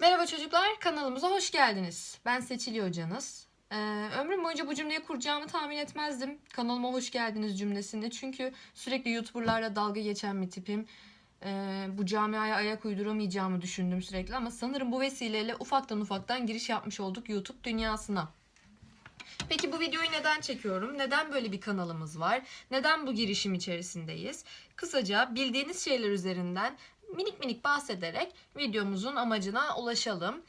Merhaba çocuklar, kanalımıza hoş geldiniz. Ben Seçili hocanız. Ee, ömrüm boyunca bu cümleyi kuracağımı tahmin etmezdim. Kanalıma hoş geldiniz cümlesinde. Çünkü sürekli YouTuber'larla dalga geçen bir tipim. Ee, bu camiaya ayak uyduramayacağımı düşündüm sürekli ama sanırım bu vesileyle ufaktan ufaktan giriş yapmış olduk YouTube dünyasına. Peki bu videoyu neden çekiyorum? Neden böyle bir kanalımız var? Neden bu girişim içerisindeyiz? Kısaca bildiğiniz şeyler üzerinden minik minik bahsederek videomuzun amacına ulaşalım.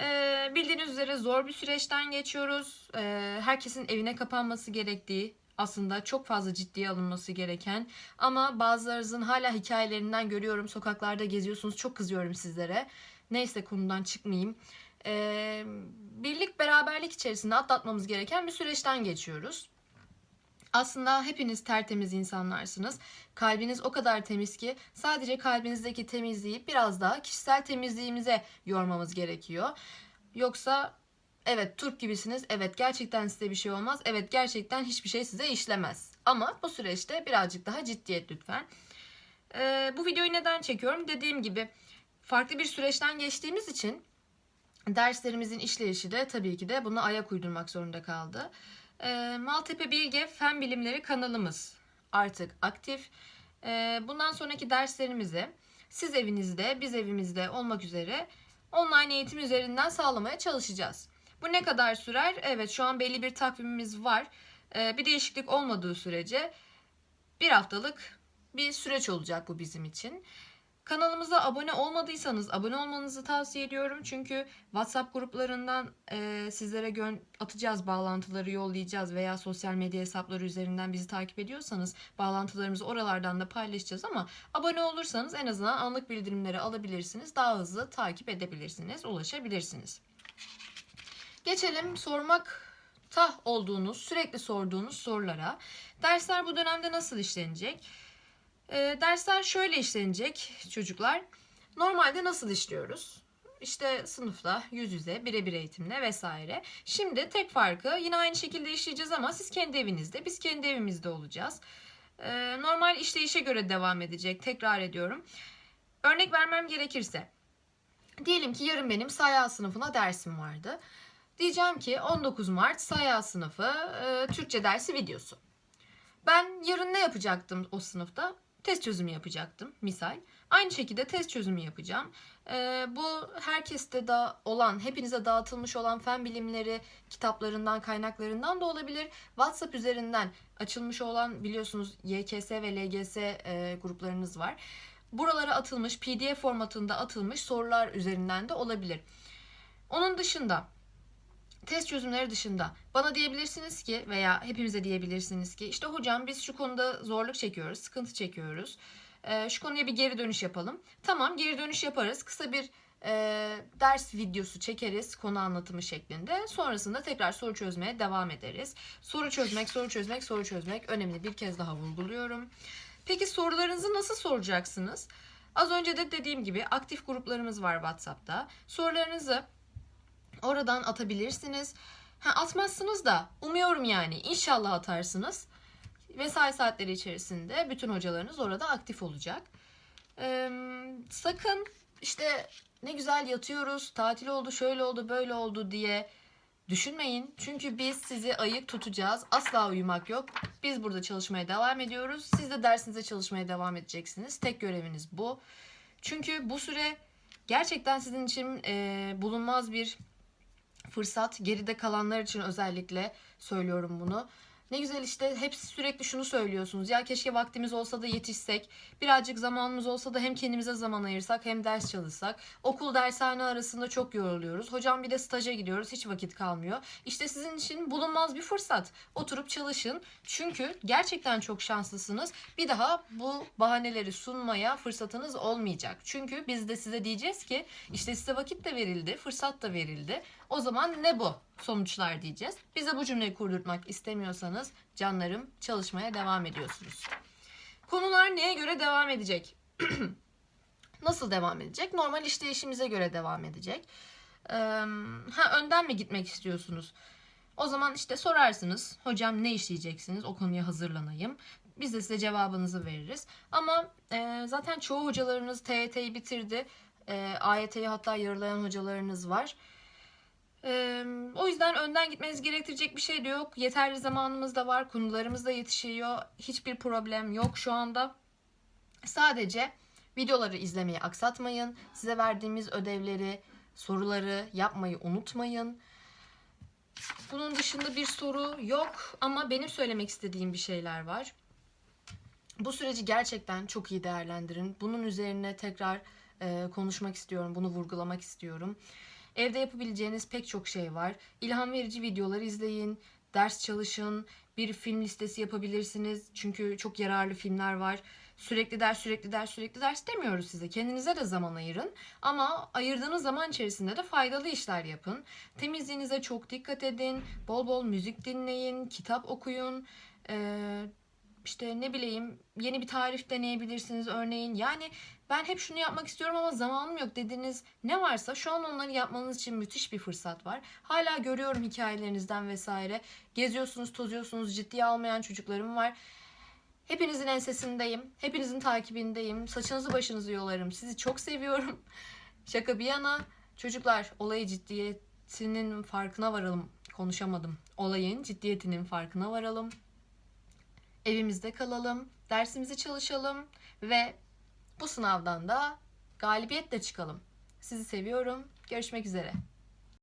Ee, bildiğiniz üzere zor bir süreçten geçiyoruz. Ee, herkesin evine kapanması gerektiği, aslında çok fazla ciddiye alınması gereken ama bazılarınızın hala hikayelerinden görüyorum. Sokaklarda geziyorsunuz. Çok kızıyorum sizlere. Neyse konudan çıkmayayım. Ee, birlik beraberlik içerisinde atlatmamız gereken bir süreçten geçiyoruz. Aslında hepiniz tertemiz insanlarsınız. Kalbiniz o kadar temiz ki sadece kalbinizdeki temizliği biraz daha kişisel temizliğimize yormamız gerekiyor. Yoksa evet Türk gibisiniz. Evet gerçekten size bir şey olmaz. Evet gerçekten hiçbir şey size işlemez. Ama bu süreçte birazcık daha ciddiyet lütfen. Ee, bu videoyu neden çekiyorum? Dediğim gibi farklı bir süreçten geçtiğimiz için derslerimizin işleyişi de tabii ki de buna ayak uydurmak zorunda kaldı. E, Maltepe Bilge Fen Bilimleri kanalımız artık aktif. E, bundan sonraki derslerimizi siz evinizde, biz evimizde olmak üzere online eğitim üzerinden sağlamaya çalışacağız. Bu ne kadar sürer? Evet şu an belli bir takvimimiz var. E, bir değişiklik olmadığı sürece bir haftalık bir süreç olacak bu bizim için. Kanalımıza abone olmadıysanız abone olmanızı tavsiye ediyorum. Çünkü WhatsApp gruplarından e, sizlere atacağız bağlantıları yollayacağız veya sosyal medya hesapları üzerinden bizi takip ediyorsanız bağlantılarımızı oralardan da paylaşacağız ama abone olursanız en azından anlık bildirimleri alabilirsiniz. Daha hızlı takip edebilirsiniz, ulaşabilirsiniz. Geçelim sormakta olduğunuz, sürekli sorduğunuz sorulara. Dersler bu dönemde nasıl işlenecek? E, dersler şöyle işlenecek çocuklar. Normalde nasıl işliyoruz? İşte sınıfta, yüz yüze, birebir eğitimle vesaire. Şimdi tek farkı yine aynı şekilde işleyeceğiz ama siz kendi evinizde, biz kendi evimizde olacağız. E, normal işleyişe göre devam edecek. Tekrar ediyorum. Örnek vermem gerekirse. Diyelim ki yarın benim sayı sınıfına dersim vardı. Diyeceğim ki 19 Mart sayı sınıfı e, Türkçe dersi videosu. Ben yarın ne yapacaktım o sınıfta? Test çözümü yapacaktım misal. Aynı şekilde test çözümü yapacağım. Ee, bu herkeste da olan, hepinize dağıtılmış olan fen bilimleri kitaplarından, kaynaklarından da olabilir. WhatsApp üzerinden açılmış olan biliyorsunuz YKS ve LGS e, gruplarınız var. Buralara atılmış, PDF formatında atılmış sorular üzerinden de olabilir. Onun dışında test çözümleri dışında bana diyebilirsiniz ki veya hepimize diyebilirsiniz ki işte hocam biz şu konuda zorluk çekiyoruz, sıkıntı çekiyoruz. Ee, şu konuya bir geri dönüş yapalım. Tamam geri dönüş yaparız. Kısa bir e, ders videosu çekeriz konu anlatımı şeklinde. Sonrasında tekrar soru çözmeye devam ederiz. Soru çözmek, soru çözmek, soru çözmek önemli bir kez daha vurguluyorum. Peki sorularınızı nasıl soracaksınız? Az önce de dediğim gibi aktif gruplarımız var WhatsApp'ta. Sorularınızı Oradan atabilirsiniz. Ha, atmazsınız da umuyorum yani inşallah atarsınız. Mesai saatleri içerisinde bütün hocalarınız orada aktif olacak. Ee, sakın işte ne güzel yatıyoruz, tatil oldu, şöyle oldu, böyle oldu diye düşünmeyin. Çünkü biz sizi ayık tutacağız. Asla uyumak yok. Biz burada çalışmaya devam ediyoruz. Siz de dersinize çalışmaya devam edeceksiniz. Tek göreviniz bu. Çünkü bu süre gerçekten sizin için e, bulunmaz bir fırsat. Geride kalanlar için özellikle söylüyorum bunu. Ne güzel işte hepsi sürekli şunu söylüyorsunuz. Ya keşke vaktimiz olsa da yetişsek. Birazcık zamanımız olsa da hem kendimize zaman ayırsak hem ders çalışsak. Okul dershane arasında çok yoruluyoruz. Hocam bir de staja gidiyoruz. Hiç vakit kalmıyor. İşte sizin için bulunmaz bir fırsat. Oturup çalışın. Çünkü gerçekten çok şanslısınız. Bir daha bu bahaneleri sunmaya fırsatınız olmayacak. Çünkü biz de size diyeceğiz ki işte size vakit de verildi, fırsat da verildi. O zaman ne bu sonuçlar diyeceğiz. Bize bu cümleyi kurdurtmak istemiyorsanız canlarım çalışmaya devam ediyorsunuz. Konular neye göre devam edecek? Nasıl devam edecek? Normal işleyişimize göre devam edecek. Ee, ha önden mi gitmek istiyorsunuz? O zaman işte sorarsınız. Hocam ne işleyeceksiniz? O konuya hazırlanayım. Biz de size cevabınızı veririz. Ama e, zaten çoğu hocalarınız TYT'yi bitirdi E, AYT'yi hatta yarılayan hocalarınız var. E, o yüzden önden gitmeniz gerektirecek bir şey de yok. Yeterli zamanımız da var. Konularımız da yetişiyor. Hiçbir problem yok şu anda. Sadece videoları izlemeyi aksatmayın. Size verdiğimiz ödevleri, soruları yapmayı unutmayın. Bunun dışında bir soru yok ama benim söylemek istediğim bir şeyler var. Bu süreci gerçekten çok iyi değerlendirin. Bunun üzerine tekrar e, konuşmak istiyorum, bunu vurgulamak istiyorum. Evde yapabileceğiniz pek çok şey var. İlham verici videolar izleyin, ders çalışın, bir film listesi yapabilirsiniz. Çünkü çok yararlı filmler var. Sürekli ders, sürekli ders, sürekli ders demiyoruz size. Kendinize de zaman ayırın. Ama ayırdığınız zaman içerisinde de faydalı işler yapın. Temizliğinize çok dikkat edin. Bol bol müzik dinleyin, kitap okuyun. Ee, işte ne bileyim yeni bir tarif deneyebilirsiniz örneğin. Yani ben hep şunu yapmak istiyorum ama zamanım yok dediğiniz ne varsa şu an onları yapmanız için müthiş bir fırsat var. Hala görüyorum hikayelerinizden vesaire. Geziyorsunuz, tozuyorsunuz, ciddiye almayan çocuklarım var. Hepinizin ensesindeyim. Hepinizin takibindeyim. Saçınızı başınızı yolarım. Sizi çok seviyorum. Şaka bir yana çocuklar olayı ciddiyetinin farkına varalım. Konuşamadım. Olayın ciddiyetinin farkına varalım. Evimizde kalalım. Dersimizi çalışalım ve bu sınavdan da galibiyetle çıkalım. Sizi seviyorum. Görüşmek üzere.